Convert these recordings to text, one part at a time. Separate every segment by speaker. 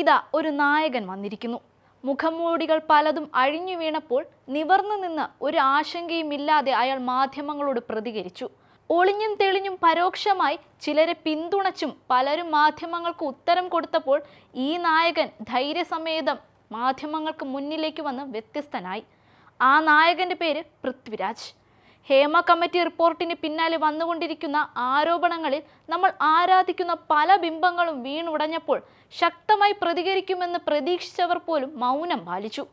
Speaker 1: ഇതാ ഒരു നായകൻ വന്നിരിക്കുന്നു. മുഖംമൂടികൾ പലതും അഴിഞ്ഞു വീണപ്പോൾ നിവർന്നു നിന്ന് ഒരു ആശങ്കയും ഇല്ലാതെ അയാൾ മാധ്യമങ്ങളോട് പ്രതികരിച്ചു. ഒളിഞ്ഞും തെളിഞ്ഞും പരോക്ഷമായി ചിലരെ പിന്തുണച്ചും പലരും മാധ്യമങ്ങൾക്ക് ഉത്തരം കൊടുത്തപ്പോൾ ഈ നായകൻ ധൈര്യസമേതം മാധ്യമങ്ങൾക്ക് മുന്നിലേക്ക് വന്ന് വ്യത്യസ്തനായി. ആ നായകന്റെ പേര് പൃഥ്വിരാജ്. ഹേമ കമ്മിറ്റി റിപ്പോർട്ടിന് പിന്നാലെ വന്നുകൊണ്ടിരിക്കുന്ന ആരോപണങ്ങളിൽ നമ്മൾ ആരാധിക്കുന്ന പല ബിംബങ്ങളും വീണുടഞ്ഞപ്പോൾ ശക്തമായി പ്രതികരിക്കുമെന്ന് പ്രതീക്ഷിച്ചവർ പോലും മൗനം പാലിച്ചു.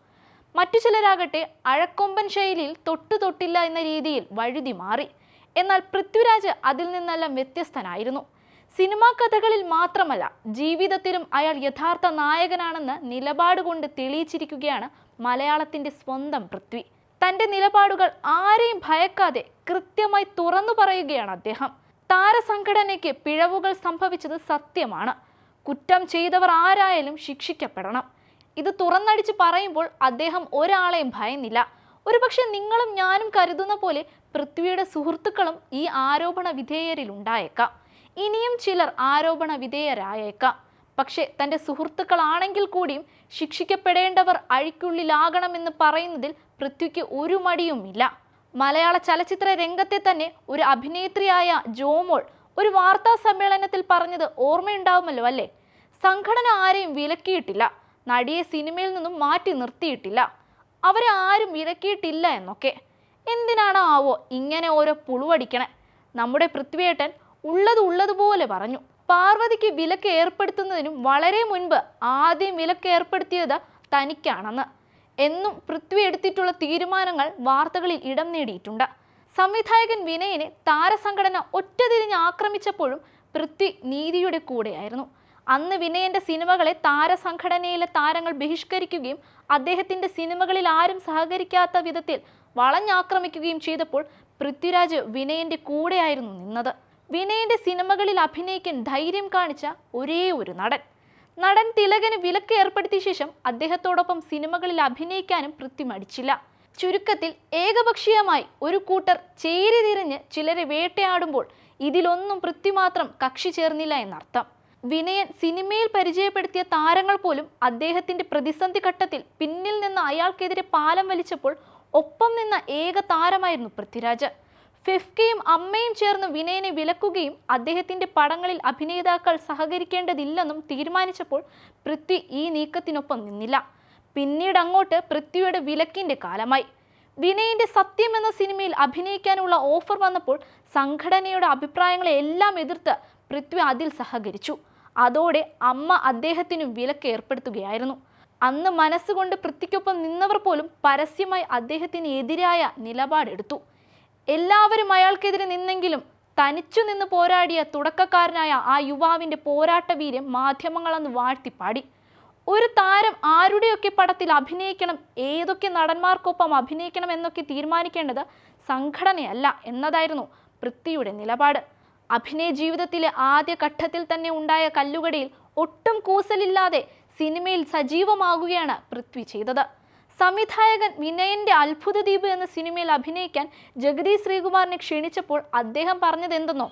Speaker 1: മറ്റു ചിലരാകട്ടെ അഴക്കൊമ്പൻ ശൈലിയിൽ തൊട്ടു തൊട്ടില്ല എന്ന രീതിയിൽ വഴുതി മാറി. എന്നാൽ പൃഥ്വിരാജ് അതിൽ നിന്നെല്ലാം വ്യത്യസ്തനായിരുന്നു. സിനിമാ കഥകളിൽ മാത്രമല്ല ജീവിതത്തിലും അയാൾ യഥാർത്ഥ നായകനാണെന്ന് നിലപാട് കൊണ്ട് തെളിയിച്ചിരിക്കുകയാണ് മലയാളത്തിന്റെ സ്വന്തം പൃഥ്വി. തന്റെ നിലപാടുകൾ ആരെയും ഭയക്കാതെ കൃത്യമായി തുറന്നു പറയുകയാണ് അദ്ദേഹം. താരസംഘടനയ്ക്ക് പിഴവുകൾ സംഭവിച്ചത് സത്യമാണ്. കുറ്റം ചെയ്തവർ ആരായാലും ശിക്ഷിക്കപ്പെടണം. ഇത് തുറന്നടിച്ച് പറയുമ്പോൾ അദ്ദേഹം ഒരാളെയും ഭയന്നില്ല. ഒരുപക്ഷെ നിങ്ങളും ഞാനും കരുതുന്ന പോലെ പൃഥ്വിയുടെ സുഹൃത്തുക്കളും ഈ ആരോപണ വിധേയരിൽ ഉണ്ടായേക്കാം. ഇനിയും ചിലർ ആരോപണ വിധേയരായേക്കാം. പക്ഷേ തന്റെ സുഹൃത്തുക്കളാണെങ്കിൽ കൂടിയും ശിക്ഷിക്കപ്പെടേണ്ടവർ അഴിക്കുള്ളിലാകണമെന്ന് പറയുന്നതിൽ പൃഥ്വിക്ക് ഒരു മടിയുമില്ല മലയാള ചലച്ചിത്ര രംഗത്തെ തന്നെ ഒരു അഭിനേത്രിയായ ജോമോൾ ഒരു വാർത്താ സമ്മേളനത്തിൽ പറഞ്ഞത് ഓർമ്മയുണ്ടാവുമല്ലോ അല്ലേ? സംഘടന ആരെയും വിലക്കിയിട്ടില്ല. നടിയെ സിനിമയിൽ നിന്നും മാറ്റി നിർത്തിയിട്ടില്ല. അവരെ ആരും വിലക്കിയിട്ടില്ല എന്നൊക്കെ. എന്തിനാണ് ആവോ ഇങ്ങനെ ഓരോ പുളുവടിക്കണേ? നമ്മുടെ പൃഥ്വിയേട്ടൻ ഉള്ളത് ഉള്ളതുപോലെ പറഞ്ഞു. പാർവതിക്ക് വിലക്ക് ഏർപ്പെടുത്തുന്നതിനും വളരെ മുൻപ് ആദ്യം വിലക്ക് ഏർപ്പെടുത്തിയത് തനിക്കാണെന്ന്. എന്നും പൃഥ്വി എടുത്തിട്ടുള്ള തീരുമാനങ്ങൾ വാർത്തകളിൽ ഇടം നേടിയിട്ടുണ്ട്. സംവിധായകൻ വിനയനെ താരസംഘടന ഒറ്റതിരിഞ്ഞ് ആക്രമിച്ചപ്പോഴും പൃഥ്വി നീതിയുടെ കൂടെയായിരുന്നു. അന്ന് വിനയന്റെ സിനിമകളെ താരസംഘടനയിലെ താരങ്ങൾ ബഹിഷ്കരിക്കുകയും അദ്ദേഹത്തിന്റെ സിനിമകളിൽ ആരും സഹകരിക്കാത്ത വിധത്തിൽ വളഞ്ഞാക്രമിക്കുകയും ചെയ്തപ്പോൾ പൃഥ്വിരാജ് വിനയന്റെ കൂടെയായിരുന്നു നിന്നത്. വിനയന്റെ സിനിമകളിൽ അഭിനയിക്കാൻ ധൈര്യം കാണിച്ച ഒരേ ഒരു നടൻ. നടൻ തിലകന് വിലക്ക് ഏർപ്പെടുത്തിയ ശേഷം അദ്ദേഹത്തോടൊപ്പം സിനിമകളിൽ അഭിനയിക്കാനും പൃഥ്വി മടിച്ചില്ല ചുരുക്കത്തിൽ ഏകപക്ഷീയമായി ഒരു കൂട്ടർ ചേരി തിരിഞ്ഞ് ചിലരെ വേട്ടയാടുമ്പോൾ ഇതിലൊന്നും പൃഥ്വി മാത്രം കക്ഷി ചേർന്നില്ല എന്നർത്ഥം. വിനയൻ സിനിമയിൽ പരിചയപ്പെടുത്തിയ താരങ്ങൾ പോലും അദ്ദേഹത്തിന്റെ പ്രതിസന്ധി ഘട്ടത്തിൽ പിന്നിൽ നിന്ന് അയാൾക്കെതിരെ പാലം വലിച്ചപ്പോൾ ഒപ്പം നിന്ന ഏക താരമായിരുന്നു പൃഥ്വിരാജ്. ഫിഫ്കയും അമ്മയും ചേർന്ന് വിനയനെ വിലക്കുകയും അദ്ദേഹത്തിന്റെ പടങ്ങളിൽ അഭിനേതാക്കൾ സഹകരിക്കേണ്ടതില്ലെന്നും തീരുമാനിച്ചപ്പോൾ പൃഥ്വി ഈ നീക്കത്തിനൊപ്പം നിന്നില്ല. പിന്നീട് അങ്ങോട്ട് പൃഥ്വിയുടെ വിലക്കിന്റെ കാലമായി. വിനയന്റെ സത്യം എന്ന സിനിമയിൽ അഭിനയിക്കാനുള്ള ഓഫർ വന്നപ്പോൾ സംഘടനയുടെ അഭിപ്രായങ്ങളെ എല്ലാം എതിർത്ത് പൃഥ്വി അതിൽ സഹകരിച്ചു. അതോടെ അമ്മ അദ്ദേഹത്തിനും വിലക്ക് ഏർപ്പെടുത്തുകയായിരുന്നു. അന്ന് മനസ്സുകൊണ്ട് പൃഥ്വിക്കൊപ്പം നിന്നവർ പോലും പരസ്യമായി അദ്ദേഹത്തിന് എതിരായ നിലപാടെടുത്തു. എല്ലാവരും അയാൾക്കെതിരെ നിന്നെങ്കിലും തനിച്ചു നിന്ന് പോരാടിയ തുടക്കക്കാരനായ ആ യുവാവിന്റെ പോരാട്ട വീര്യം മാധ്യമങ്ങളന്ന് വാഴ്ത്തിപ്പാടി. ഒരു താരം ആരുടെയൊക്കെ പടത്തിൽ അഭിനയിക്കണം ഏതൊക്കെ നടന്മാർക്കൊപ്പം അഭിനയിക്കണം എന്നൊക്കെ തീരുമാനിക്കേണ്ടത് സംഘടനയല്ല എന്നതായിരുന്നു പൃഥ്വിയുടെ നിലപാട്. അഭിനയ ജീവിതത്തിലെ ആദ്യ ഘട്ടത്തിൽ തന്നെ ഉണ്ടായ കല്ലുകടിയിൽ ഒട്ടും കൂസലില്ലാതെ സിനിമയിൽ സജീവമാകുകയാണ് പൃഥ്വി ചെയ്തത്. സംവിധായകൻ വിനയന്റെ അത്ഭുത ദ്വീപ് എന്ന സിനിമയിൽ അഭിനയിക്കാൻ ജഗതി ശ്രീകുമാറിനെ ക്ഷണിച്ചപ്പോൾ അദ്ദേഹം പറഞ്ഞത് എന്തെന്നോ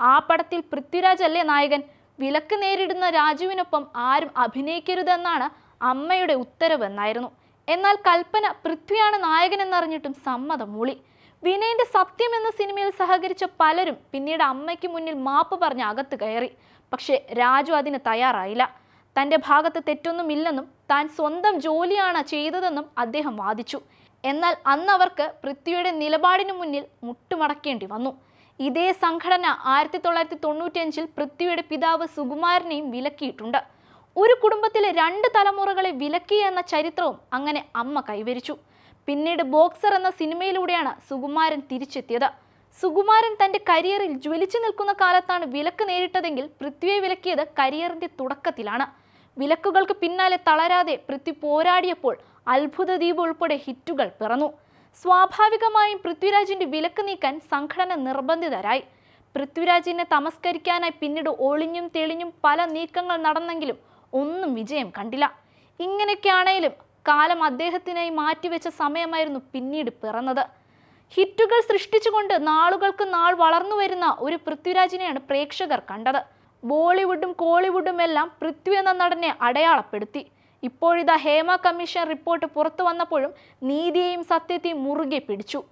Speaker 1: ആ പടത്തിൽ പൃഥ്വിരാജ് അല്ലേ നായകൻ? വിലക്ക് നേരിടുന്ന രാജുവിനൊപ്പം ആരും അഭിനയിക്കരുതെന്നാണ് അമ്മയുടെ ഉത്തരവെന്നായിരുന്നു. എന്നാൽ കൽപ്പന പൃഥ്വിയാണ് നായകൻ എന്നറിഞ്ഞിട്ടും സമ്മതം മൂളി. വിനയന്റെ സത്യം എന്ന സിനിമയിൽ സഹകരിച്ച പലരും പിന്നീട് അമ്മയ്ക്ക് മുന്നിൽ മാപ്പ് പറഞ്ഞ് അകത്ത് കയറി. പക്ഷേ രാജു അതിന് തയ്യാറായില്ല. തന്റെ ഭാഗത്ത് തെറ്റൊന്നുമില്ലെന്നും താൻ സ്വന്തം ജോലിയാണ് ചെയ്തതെന്നും അദ്ദേഹം വാദിച്ചു. എന്നാൽ അന്നവർക്ക് പൃഥ്വിയുടെ നിലപാടിനു മുന്നിൽ മുട്ടുമടക്കേണ്ടി വന്നു. ഇതേ സംഘടന ആയിരത്തി തൊള്ളായിരത്തി തൊണ്ണൂറ്റിയഞ്ചിൽ പൃഥ്വിയുടെ പിതാവ് സുകുമാരനെയും വിലക്കിയിട്ടുണ്ട്. ഒരു കുടുംബത്തിലെ രണ്ട് തലമുറകളെ വിലക്കി എന്ന ചരിത്രവും അങ്ങനെ അമ്മ കൈവരിച്ചു. പിന്നീട് ബോക്സർ എന്ന സിനിമയിലൂടെയാണ് സുകുമാരൻ തിരിച്ചെത്തിയത്. സുകുമാരൻ തന്റെ കരിയറിൽ ജ്വലിച്ചു നിൽക്കുന്ന കാലത്താണ് വിലക്ക് നേരിട്ടതെങ്കിൽ പൃഥ്വിയെ വിലക്കിയത് കരിയറിന്റെ തുടക്കത്തിലാണ്. വിലക്കുകൾക്ക് പിന്നാലെ തളരാതെ പൃഥ്വി പോരാടിയപ്പോൾ അത്ഭുത ദ്വീപ് ഉൾപ്പെടെ ഹിറ്റുകൾ പിറന്നു. സ്വാഭാവികമായും പൃഥ്വിരാജിന്റെ വിലക്ക് നീക്കാൻ സംഘടന നിർബന്ധിതരായി. പൃഥ്വിരാജിനെ തമസ്കരിക്കാനായി പിന്നീട് ഒളിഞ്ഞും തെളിഞ്ഞും പല നീക്കങ്ങൾ നടന്നെങ്കിലും ഒന്നും വിജയം കണ്ടില്ല. ഇങ്ങനെയൊക്കെയാണെങ്കിലും കാലം അദ്ദേഹത്തിനായി മാറ്റിവെച്ച സമയമായിരുന്നു പിന്നീട് പിറന്നത്. ഹിറ്റുകൾ സൃഷ്ടിച്ചുകൊണ്ട് നാളുകൾക്ക് നാൾ വളർന്നു വരുന്ന ഒരു പൃഥ്വിരാജിനെയാണ് പ്രേക്ഷകർ കണ്ടത്. ബോളിവുഡും കോളിവുഡും എല്ലാം പൃഥ്വി എന്ന നടനെ അടയാളപ്പെടുത്തി. ഇപ്പോഴിതാ ഹേമ കമ്മീഷൻ റിപ്പോർട്ട് പുറത്തു വന്നപ്പോഴും നീതിയെയും സത്യത്തെയും മുറുകെ പിടിച്ചു.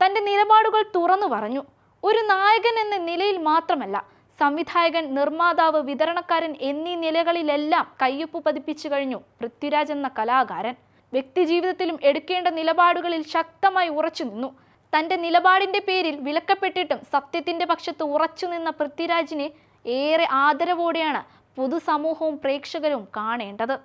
Speaker 1: തന്റെ നിലപാടുകൾ തുറന്നു പറഞ്ഞു. ഒരു നായകൻ എന്ന നിലയിൽ മാത്രമല്ല സംവിധായകൻ നിർമ്മാതാവ് വിതരണക്കാരൻ എന്നീ നിലകളിലെല്ലാം കയ്യൊപ്പ് പതിപ്പിച്ചു കഴിഞ്ഞു പൃഥ്വിരാജ് എന്ന കലാകാരൻ. വ്യക്തിജീവിതത്തിലും എടുക്കേണ്ട നിലപാടുകളിൽ ശക്തമായി ഉറച്ചു നിന്നു. തന്റെ നിലപാടിന്റെ പേരിൽ വിലക്കപ്പെട്ടിട്ടും സത്യത്തിന്റെ പക്ഷത്ത് ഉറച്ചു നിന്ന പൃഥ്വിരാജിനെ ഏറെ ആദരവോടെയാണ് പൊതുസമൂഹവും പ്രേക്ഷകരും കാണേണ്ടത്.